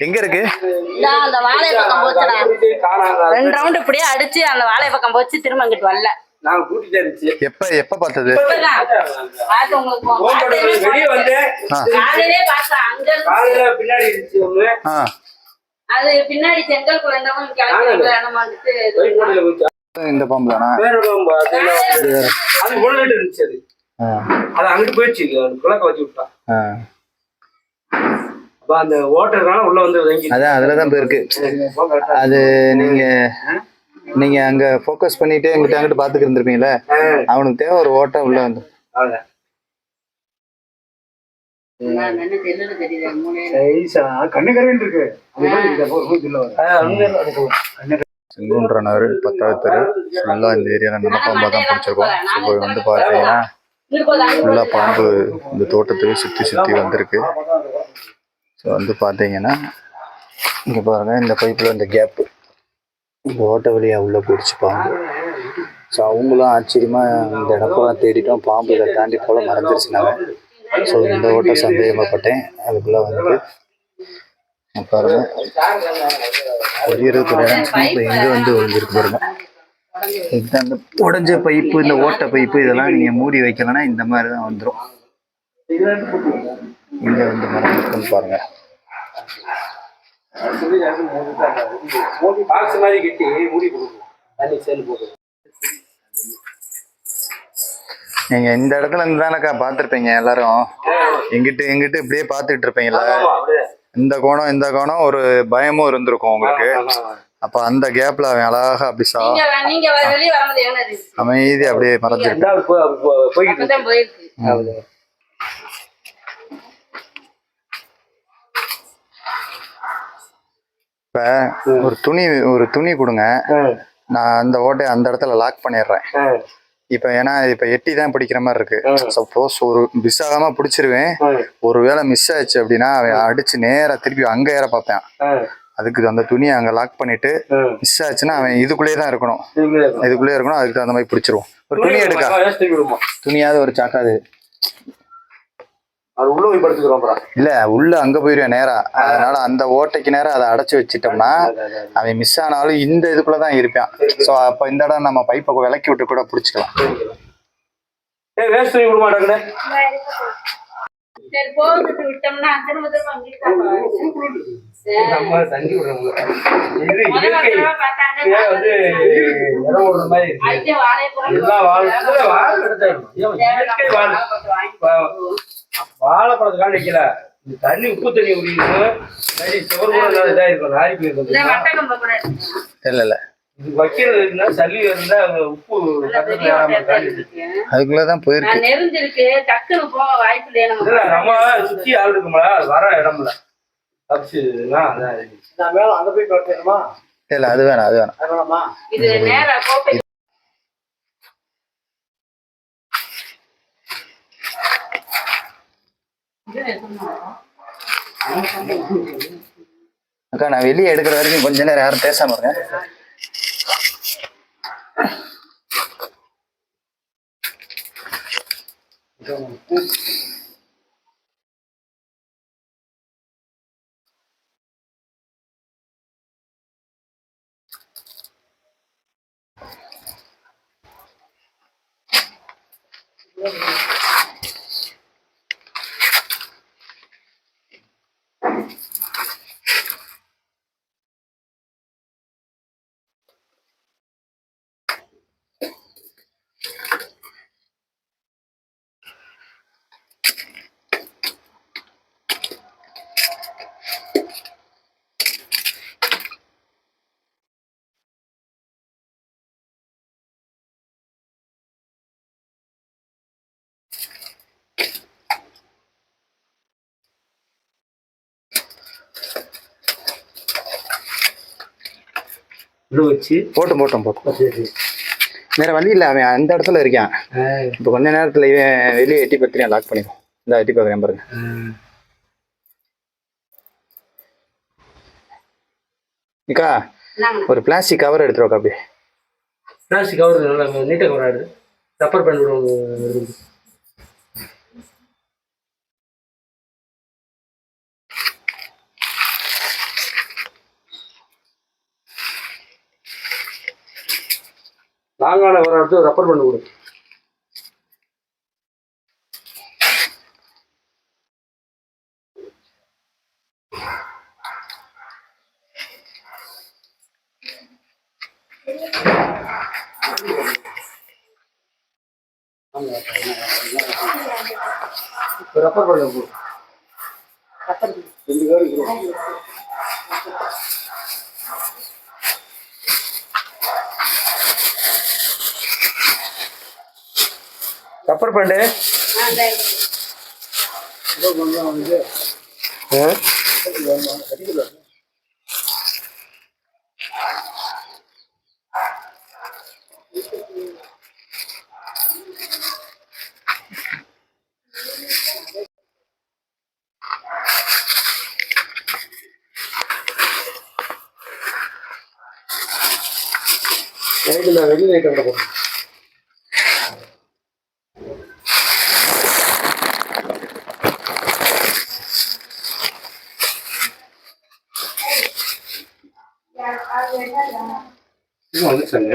எங்க இருக்கு? அந்த வாழை பக்கம் போச்சுடா. ரெண்டு ரவுண்ட் இப்படியே அடிச்சு அந்த வாழை பக்கம் போச்சு திரும்ப அங்கிட்டு வரல. நான் கூட்டிட்டு இருந்துச்சு எப்ப எப்ப பார்த்தது? அது பின்னாடி செங்கல் போச்சு இந்த பாம்பு. தானா வேற பாம்பு. அது அது முன்னாடி இருந்துச்சு அது. அது அங்கிட்டு போயிடுச்சு. குளக்க வச்சு விட்டா. அந்த ஓட்டர்னால உள்ள வந்து அதான் அதுலதான் போயிருக்கு அது நீங்க நீங்க அங்க ஃபோக்கஸ் பண்ணிட்டு எங்கிட்ட அங்கிட்டு பாத்துட்டு இருந்திருப்பீங்கல்ல? அவனுக்கு தேவை ஒரு ஓட்டம் உள்ள வந்து. அவ்வளவுதான். நான் நின்னு தெரியல தெரியுது? மூணு கண்ணுக்கரன் இருக்கு. அது மாதிரி இருக்கு. அப்போ ரொம்ப சொல்ல வரேன். ஆ, உண்மையில அது செங்குன்ற நகர் பத்தாவது தெரு. ஃபுல்லா இந்த ஏரியால நல்ல பாம்பா தான் பிடிச்சிருக்கோம். இப்போ வந்து பாத்தீங்கன்னா இங்கிட்டு போகுது, அங்கிட்டு ஃபுல்லா போகுது. பாம்பு இந்த தோட்டத்துக்கு சுத்தி சுத்தி வந்திருக்கு. ஸோ வந்து பார்த்தீங்கன்னா இங்கே பாருங்கள் இந்த பைப்பில் இந்த கேப்பு இந்த ஓட்ட வழியாக உள்ளே போயிடுச்சு பாம்பு. ஸோ அவங்களும் ஆச்சரியமாக இந்த இடப்பெல்லாம் தேடிட்டோம். பாம்பு இதை தாண்டி போல மறந்துருச்சுனாங்க ஸோ இந்த ஓட்ட சந்தேகப்பட்டேன். அதுக்குள்ளே வந்து பாருங்கள் பாருங்க இப்போ எங்கே வந்து ஒழிஞ்சிருக்கு பாருங்கள் இந்த அந்த உடஞ்ச பைப்பு இந்த ஓட்ட பைப்பு இதெல்லாம் நீங்கள் மூடி வைக்கலன்னா இந்த மாதிரி தான் வந்துடும் இங்க வந்து மரம் பாருங்க. சேர்ந்து போட்டு நீங்க இந்த இடத்துல இருந்து தானக்கா பார்த்துருப்பீங்க எல்லாரும். எங்கிட்டு எங்கிட்டு இப்படியே ஆமா, அப்படியே. இந்த கோணம் இந்த கோணம் ஒரு பயமும் இருந்திருக்கும் உங்களுக்கு. அப்ப அந்த கேப்ல அவன் அழகா அப்படி சா? அமைதி அப்படியே மறைஞ்சிருக்கு இந்தா போ- போ- போய்கிட்டு அப்பதான் போயிருக்கு இருக்கு. இப்ப ஒரு துணி ஒரு துணி கொடுங்க. நான் அந்த ஓட்டையை அந்த இடத்துல லாக் பண்ணிடுறேன். இப்ப ஏன்னா இப்ப எட்டி தான் பிடிக்கிற மாதிரி இருக்கு. சப்போஸ் ஒரு மிஸ் ஆகாம பிடிச்சிருவேன். ஆ, ஒருவேளை மிஸ் ஆயிடுச்சு அப்படின்னா அவன் அடிச்சு நேரா திருப்பி அங்க ஏற பார்ப்பேன். அதுக்கு அந்த துணியை அங்க லாக் பண்ணிட்டு. மிஸ் ஆச்சுன்னா அவன் இதுக்குள்ளேயே தான் இருக்கணும். இதுக்குள்ளே இருக்கும். இதுக்குள்ளே இருக்கணும் அதுக்கு தகுந்த மாதிரி பிடிச்சிருவோம். ஒரு துணி எடுக்கா? துணியாவது ஒரு சாக்காது. அது உள்ள போய் படுத்துக்கிறோம். இல்ல உள்ள அங்க போயிருவேன் நேரா. அதனால அந்த ஓட்டைக்கு நேரா அதை அடைச்சு வச்சிட்டோம்னா அவன் மிஸ் ஆனாலும் இந்த இதுக்குள்ளதான் இருப்பான். சோ அப்ப இந்த இடம் நம்ம பைப்பை விலக்கி விட்டு கூட பிடிச்சிக்கலாம். தூக்கி வாழைப்பழத்துக்காக நிக்கல இந்த தண்ணி உப்பு தண்ணி குடிக்கணும் தண்ணி சோறு கூட இதா இருக்கும் நாரி இந்த போயிருக்கும் இல்ல இல்ல இது வைக்கிறது இருந்தா சளி இருந்தா உப்பு. அதுக்குள்ளதான் போயிருக்கு. நான் நெருஞ்சிருக்கு டக்குன்னு போக வாய்ப்பு இல்லையே இல்ல நம்ம சுத்தி ஆள் இருக்கும்ல அது வர இடம்ல. தப்பிச்சுன்னா அதான் இது. நான் மேல அங்க போய் இல்ல அது வேணாம் அது வேணாம். அது வேணாமா? இது நேரா அக்கா நான் வெளியே எடுக்கிற வரைக்கும் கொஞ்ச நேரம் யாரும் பேசாம இருங்க you. வச்சு போட்டும் போட்டும் போட்டும். சரி வேற வழி இல்ல அவன் அந்த இடத்துல இருக்கான். இப்போ கொஞ்ச நேரத்துல இவன் வெளியே எட்டி பத்திரியா லாக் பண்ணிடும் இந்த எட்டி பார்க்குறேன் பாருங்க. அக்கா நாங்க ஒரு பிளாஸ்டிக் கவர் எடுத்துருவோம் அப்படியே. பிளாஸ்டிக் கவர் நல்லா நீட்டாக கவர் ஆகுது ரப்பர் பேண்ட் ஸ்ட்ராங்கான வர எடுத்து ரப்பர் பண்ணி கொடு. ரப்பர் பண்ணி. கொடு. ரப்பர் எனக்கு நான் வெளியில் ஐட்டம் கூட போட்டேன் இது வந்துச்சாங்க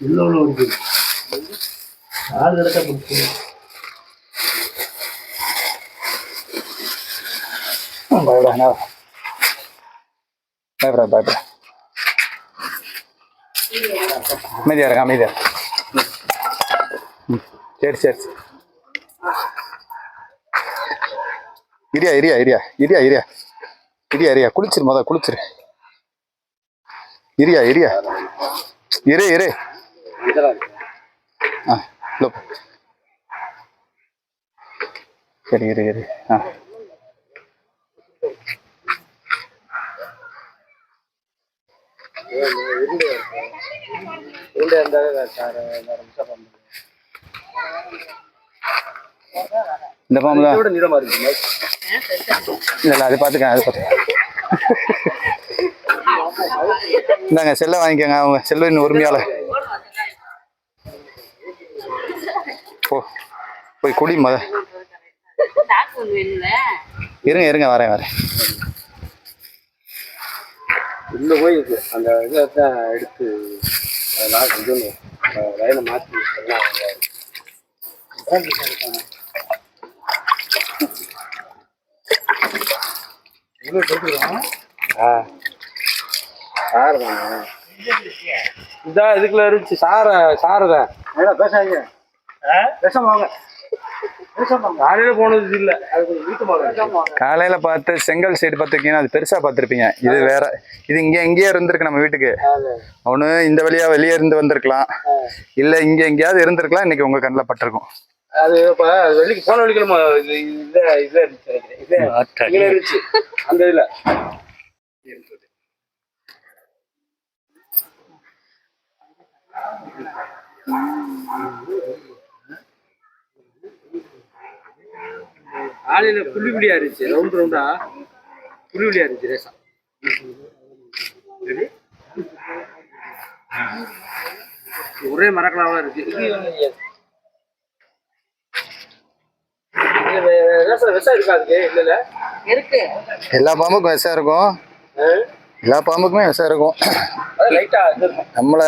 இல்லை உள்ள இருக்கு கிடக்க பிடிச்சி பயப்படா பயப்படா பயப்படா அமைதியா இருக்க அமைதியா சரி சரி. இரியா இரியா இரியா. இரியா இரியா. இரியா இரியா. குளிச்சிரு மொதல் குளிச்சிரு. இரியா இரியா. இரு இரு. ஆ. சரி இரு இரு. ஆ. இந்த பாம்பு தான். இல்ல அது பாத்துக்கேன் அது பாத்துக்கேன் இந்தாங்க செல்லை வாங்கிக்கோங்க. அவங்க செல்வின் உரிமையாளர். போ போய் குடி மத. இருங்க இருங்க வரேன் வரேன். உள்ள போய் அந்த இதை தான் எடுத்து அதெல்லாம் கொஞ்சம் வயலை மாற்றி ஆ. சார் தானே இதான் இதுக்குள்ள இருந்துச்சு. சார சாரதான் பேசாதீங்க. பேசாம வாங்க. பேசாம வாங்க. காலையில போனது இல்ல. அது கொஞ்சம் வீட்டு மாதிரி காலையில பார்த்து செங்கல் சைடு பார்த்துருக்கீங்கன்னா அது பெருசா பார்த்துருப்பீங்க. இது வேற இது இங்க இங்கேயே இருந்திருக்கு நம்ம வீட்டுக்கு. ஒண்ணு இந்த வழியா வெளியே இருந்து வந்திருக்கலாம். இல்ல இங்க எங்கேயாவது இருந்திருக்கலாம். இன்னைக்கு உங்க கண்ணில் பட்டிருக்கும். அது இப்ப வெள்ளிக்கு போன வெள்ளிக்கு நம்ம இது இருந்துச்சு நினைக்கிறேன். இதுல இருந்துச்சு. அந்த இதுல. ஆலையில புள்ளி புள்ளியா இருந்துச்சு. ரவுண்ட் ரவுண்டா புள்ளி புள்ளியா இருந்துச்சு ரேசா. ஒரே மரக்கலாவா இருக்கு. எல்லா பாம்புக்கும் விஷம் இருக்கும். எல்லா பாம்புக்குமே விஷம் இருக்கும். நம்மள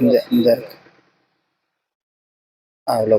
இந்த இந்த இருக்கு அவ்வளோ